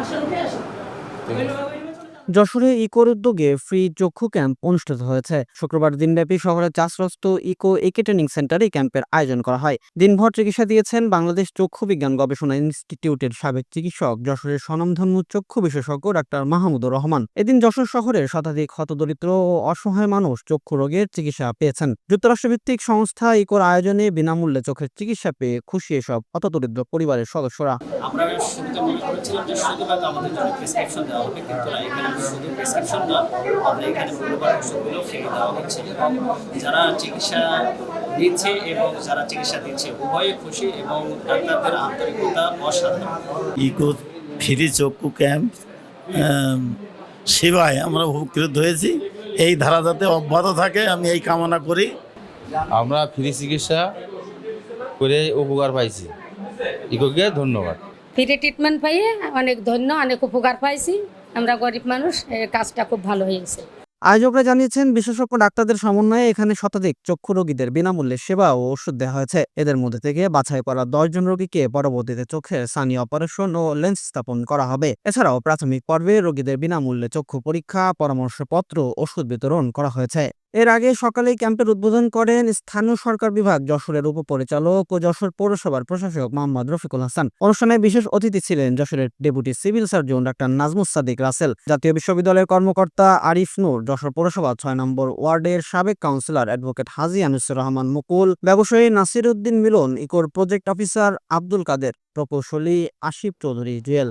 আসলে উঠে আসো। যশোরে ইকোর উদ্যোগে ফ্রি চক্ষু ক্যাম্প অনুষ্ঠিত হয়েছে। শুক্রবার দিনব্যাপী শহরের চাষরস্ত ইকো একে ট্রেনিং সেন্টারে ক্যাম্পের আয়োজন করা হয়। দিনভর চিকিৎসা দিয়েছেন বাংলাদেশ চক্ষু বিজ্ঞান গবেষণা ইনস্টিটিউটের সাবেক চিকিৎসক, যশোরের স্বনামধন্য চক্ষু বিশেষজ্ঞ ডাক্তার মাহমুদুর রহমান। এদিন যশোর শহরের শতাধিক হতদরিদ্র ও অসহায় মানুষ চক্ষু রোগের চিকিৎসা পেয়েছেন। যুক্তরাষ্ট্রভিত্তিক সংস্থা ইকোর আয়োজনে বিনামূল্যে চোখের চিকিৎসা পেয়ে খুশি এসব হতদরিদ্র পরিবারের সদস্যরা। আমরা মনে করেছিলাম যে শুধুমাত্র আমাদের জন্য প্রেসক্রিপশন দেওয়া হবে, কিন্তু শুধু প্রেসক্রিপশন না আমরা এখানে মূল্যবান ওষুধগুলো ফ্রি দেওয়া হচ্ছে এবং যারা চিকিৎসা নিচ্ছে এবং যারা চিকিৎসা দিচ্ছে উভয়ে খুশি এবং ডাক্তারদের আন্তরিকতা অসাধারণ। ইকো ফ্রি চক্ষু ক্যাম্প সেবায় আমরা উপকৃত হয়েছি। এই ধারা যাতে অব্যাহত থাকে আমি এই কামনা করি। আমরা ফ্রি চিকিৎসা করে উপকার পাইছি। ইকোকে ধন্যবাদ। ফ্রি ট্রিটমেন্ট পাইয়ে অনেক ধন্য অনেক উপকার পাইছি। আমরা গরিব মানুষ কাজটা খুব ভালো হয়েছে। আয়োজকরা জানিয়েছেন, বিশেষজ্ঞ ডাক্তারদের সমন্বয়ে এখানে শতাধিক চক্ষু রোগীদের বিনামূল্যে সেবা ও ওষুধ দেওয়া হয়েছে। এদের মধ্যে থেকে বাছাই করা দশ জন রোগীকে পরবর্তীতে চোখের সানি অপারেশন ও লেন্স স্থাপন করা হবে। এছাড়াও প্রাথমিক পর্বে রোগীদের বিনামূল্যে চক্ষু পরীক্ষা, পরামর্শপত্র, ওষুধ বিতরণ করা হয়েছে। এর আগে সকালে ক্যাম্পের উদ্বোধন করেন স্থানীয় সরকার বিভাগ, যশোরের উপপরিচালক ও যশোর পৌরসভার প্রশাসক মোহাম্মদ রফিকুল হাসান। অনুষ্ঠানে বিশেষ অতিথি ছিলেন যশোরের deputy civil surgeon doctor Nazmus Sadiq Rasel, জাতীয় বিশ্ববিদ্যালয়ের কর্মকর্তা আরিফ নূর, যশোর পৌরসভা ছয় নম্বর ওয়ার্ডের সাবেক কাউন্সিলর অ্যাডভোকেট হাজি আনিসুর রহমান মুকুল, ব্যবসায়ী নাসির উদ্দিন মিলন, ইকোর প্রজেক্ট অফিসার আব্দুল কাদের, প্রকৌশলী আশিফ চৌধুরী জুয়েল।